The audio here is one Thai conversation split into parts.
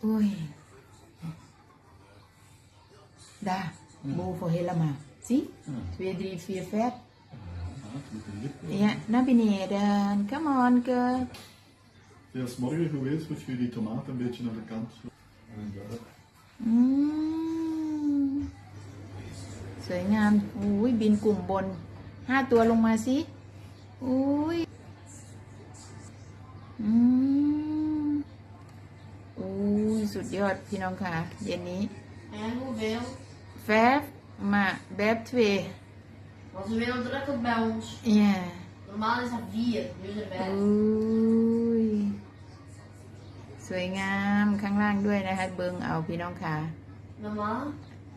Ui. Da, move for helemaal. Zie? Twee, drie, vier, vijf. Ja, het moet een lip worden. Ja, naar beneden. Come on, girl. Het is morgen geweest, moet je die tomaten een beetje naar de kant. En daar. อืมสวยงามอุ้ยบินกลุ่มบน ห้าตัวลงมาสิอุ้ย ยสุดยอดพี่น้องค่ะ เย็นนี้ En hoeveel? แฟบมาแบบทเว Want ze willen druk op bij ons. เนี่ย Normaal is dat vier, nu is er อ vijf. ุ้ยสวยงามข้างล่างด้วยนะคะ เบิงเอาพี่น้องค่ะ Normaal.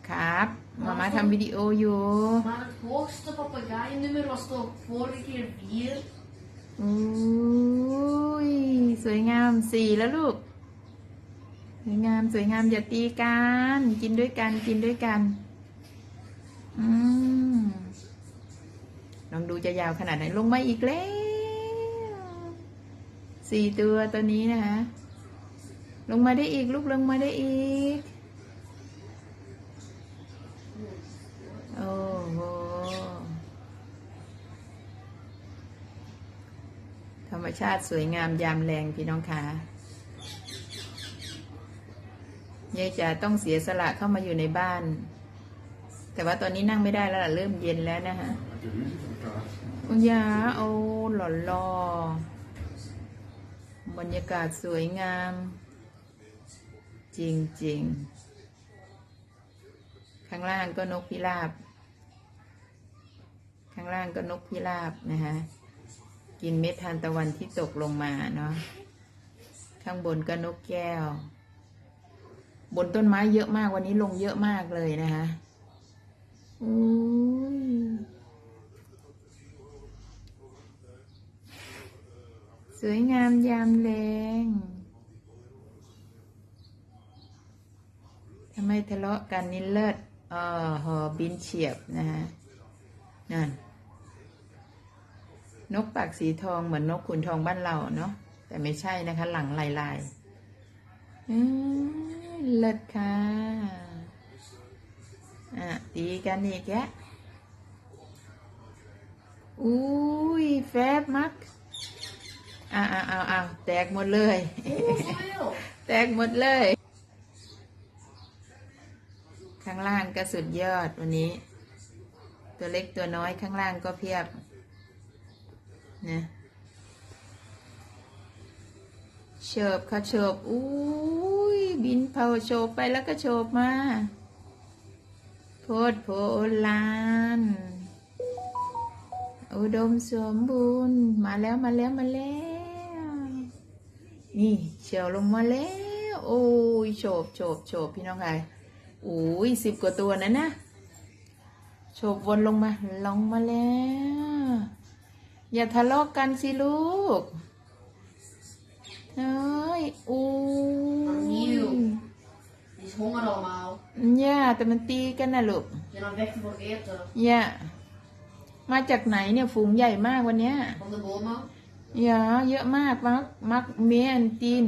ครับมามาทำวิดีโออยู่ Maar het hoogste papegaaien-nummer was toch vorige keer vier? อุ้ยสวยงามสี่แล้วลูกส วยงามสวยงามอย่าตีกัน กินด้วยกันกินด้วยกัน อืมลองดูจะยาวขนาดไหนลงมาอีกแล้วสี่ตัวตัวนี้นะคะลงมาได้อีกลูกลงมาได้อีก โอ้โหธรรมชาติสวยงามยามแรงพี่น้องคะ ยายจ๋าต้องเสียสละเข้ามาอยู่ในบ้าน แต่ว่าตอนนี้นั่งไม่ได้แล้วล่ะเริ่มเย็นแล้วนะคะคุณยาโอ้หล่อลอบรรยากาศสวยงาม จริงๆ ข้างล่างก็นกพิราบ ข้างล่างก็นกพิราบนะคะกินเม็ดทานตะวันที่ตกลงมาเนาะข้างบนก็นกแก้ว บนต้นไม้เยอะมากวันนี้ลงเยอะมากเลยนะคะอุ้ยสวยงามยามแรงทำไมทะเลาะกันนี่เลิศอ๋อหอบินเฉียบนะฮะนั่นนกปากสีทองเหมือนนกขุนทองบ้านเราเนาะแต่ไม่ใช่นะคะ หลังลายลายอื้อ เลิศค่ะ อะ ตีกันอีกแกะอุ้ยแฟบมักอ้าวอ้าวอ้าวอ้าวแตกหมดเลย Hoeveel? แตกหมดเลย ข้างล่างก็สุดยอดวันนี้ ตัวเล็กตัวน้อยข้างล่างก็เพียบนะโฉบเขาโฉบอุ้ย บินเผาโฉบไปแล้วก็โฉบมา โพดโพลาน อุดมสมบูรณ์ มาแล้วมาแล้วมาแล้ว นี่เฉียวลงมาแล้ว โอ้ยโฉบโฉบโฉบพี่น้องไงอุ้ยสิบกว่าตัวนะนะโฉบวนลงมา ลงมาแล้ว อย่าทะเลาะกันสิลูกเฮ้ยอุ้ย is honger allemaal. ย่าแต่มันตีกันนะลูก Je dan weg voor eten. ย่ามาจากไหนเนี่ยฝูงใหญ่มากวันเนี้ย Van de bomen. อย่าเยอะมากมักมักเมียนตีน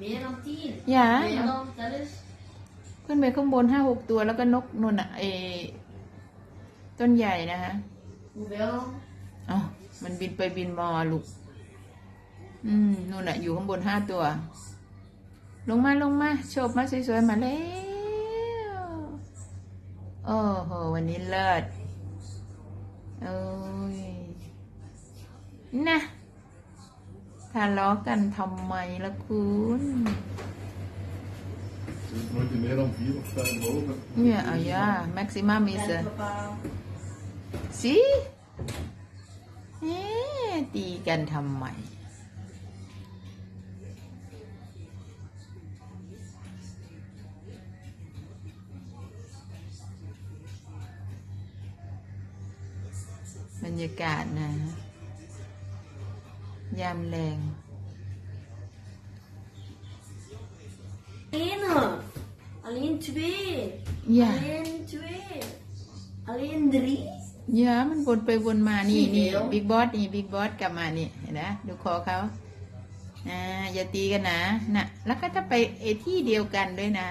Meer dan tien. Ja. Meer dan, dat is... ขึ้นไปข้างบนห้าหกตัวแล้วก็นกนุ่นอะเออต้นใหญ่นะคะ Hoeveel dan? อ๋อมันบินไปบินมาลูก อืมนู่นอะ อยู่ข้างบนห้าตัว ลงมาลงมาโฉบมาสวยๆมาแล้วโอ้โหวันนี้เลิศโอ้ยนะทะเลาะกันทำไมล่ะคุณ Er is nooit meer dan vier of vijf boven. เนี่ยเอาย่า maximum is a bepaal. สิเอ๊ะตีกันทำไม รรยากาศนะ ยามแรง Eén. Alleen twee. อย่า Alleen twee. Alleen drie. อย่ามันวนไปวนมานี่นี่เดี๋ยวบิ๊กบอสนี่บิ๊กบอสกลับมานี่เห็นนะดูคอเขาอ่าอย่าตีกันนะนะแล้วก็จะไปไอที่เดียวกันด้วยนะ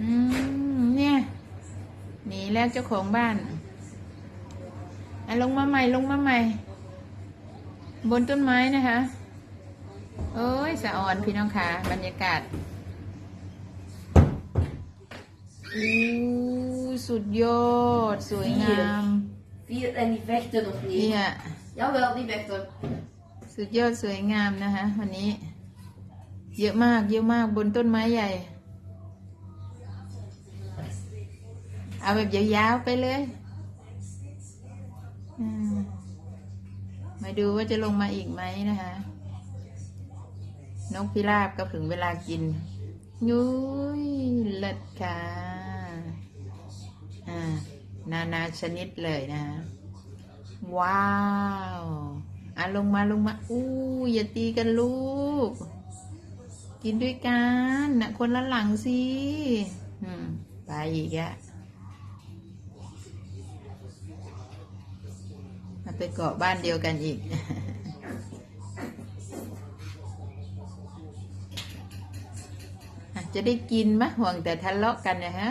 อืมเนี่ยหนีแล้วเจ้าของบ้าน อะลงมาใหม่ลงมาใหม่ บนต้นไม้นะคะโอ้ยสะอ่อนพี่น้องค่ะบรรยากาศอู้สุดยอด สวยงาม Vier en die vechten nog เนี่ niet. ย Jawel, die vechten. สุดยอดสวยงามนะคะวันนี้ เยอะมากเยอะมากบนต้นไม้ใหญ่ เอาแบบยาวๆไปเลยอื มาดูว่าจะลงมาอีกไหมนะคะ นกพิราบก็ถึงเวลากิน ยุ้ยเลิศค่ะ อ่า นานาชนิดเลยนะคะว้าวอะลงมาลงมา อู้อย่าตีกันลูก กินด้วยกันนะคนละหลังสิ อืม ไปอีกอะ ไปเกาะบ้านเดียวกันอีกอะจะได้กินมะห่วงแต่ทะเลาะกันนะฮะ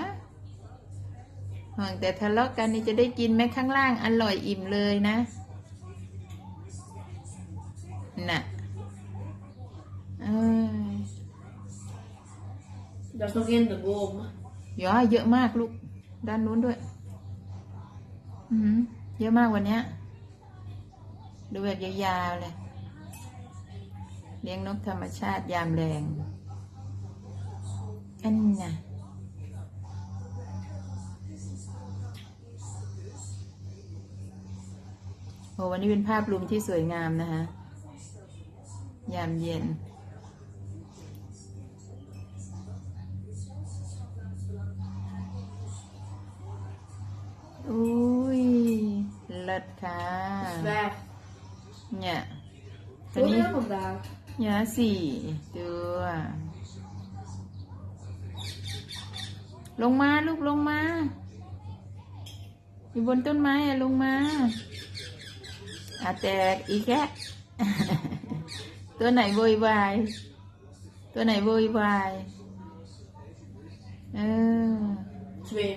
ห่วงแต่ทะเลาะกันนี่จะได้กินไหมข้างล่างอร่อยอิ่มเลยนะ น่ะเอ้ย Dat is nog in de boom. ย่อเยอะมากลูก ด้านนู้นด้วย อือหือเยอะมากวันเนี้ย ดูแบบยาวๆเลย เลี้ยงนกธรรมชาติยามแรงอันน่ะโอ้วันนี้เป็นภาพรวมที่สวยงามนะคะ ยามเย็น อุ้ยเลิศค่ะ เนี่ยตัวนี้ Hoeveel vandaag? ยาสี่ตัวลงมาลูกลงมา อยู่บนต้นไม้อะลงมาอาแตกอีกแค่ตัวไหนโวยวาย ตัวไหนโวยวายเออ Twee.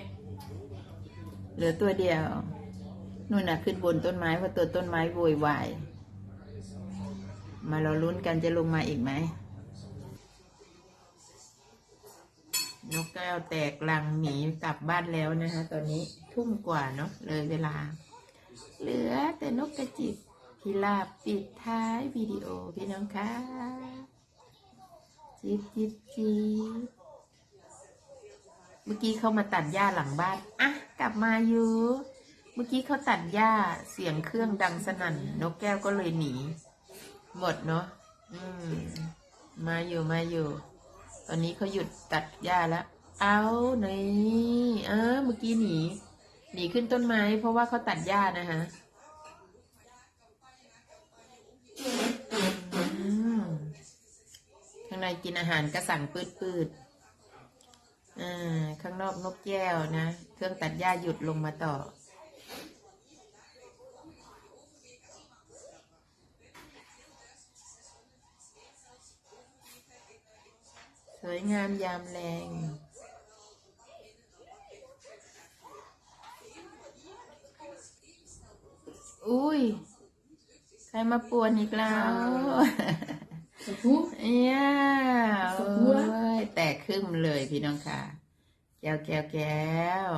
เหลือตัวเดียวนู่นน่ะขึ้นบนต้นไม้เพราะตัวต้นไม้โวยวาย มาเราลุ้นกันจะลงมาอีกไหม นกแก้วแตกลังหนีกลับบ้านแล้วนะคะ ตอนนี้ทุ่มกว่าเนาะเลยเวลา เหลือแต่นกกระจิบพิราบปิดท้ายวิดีโอพี่น้องคะจิบจิบจิบเมื่อกี้เขามาตัดหญ้าหลังบ้าน อะ กลับมาอยู่ เมื่อกี้เขาตัดหญ้าเสียงเครื่องดังสนั่น นกแก้วก็เลยหนี หมดเนาะอืม มาอยู่มาอยู่ ตอนนี้เขาหยุดตัดหญ้าแล้ว เอาหน่อยเออเมื่อกี้หนีหนีขึ้นต้นไม้ เพราะว่าเขาตัดหญ้านะฮะอืมข้างในกินอาหารก็สั่งปืดปืดๆอ่าข้างนอกนกแก้วนะ เครื่องตัดหญ้าหยุดลงมาต่อ สวยงามยามแรงอุ้ย ใครมาป่วนอีกแล้ว Is dat goed? เอ้ยสโอ้มบูรณ์ยแตกครึ่มเลยพี่น้องค่ะ แก้วแก้วแก้ว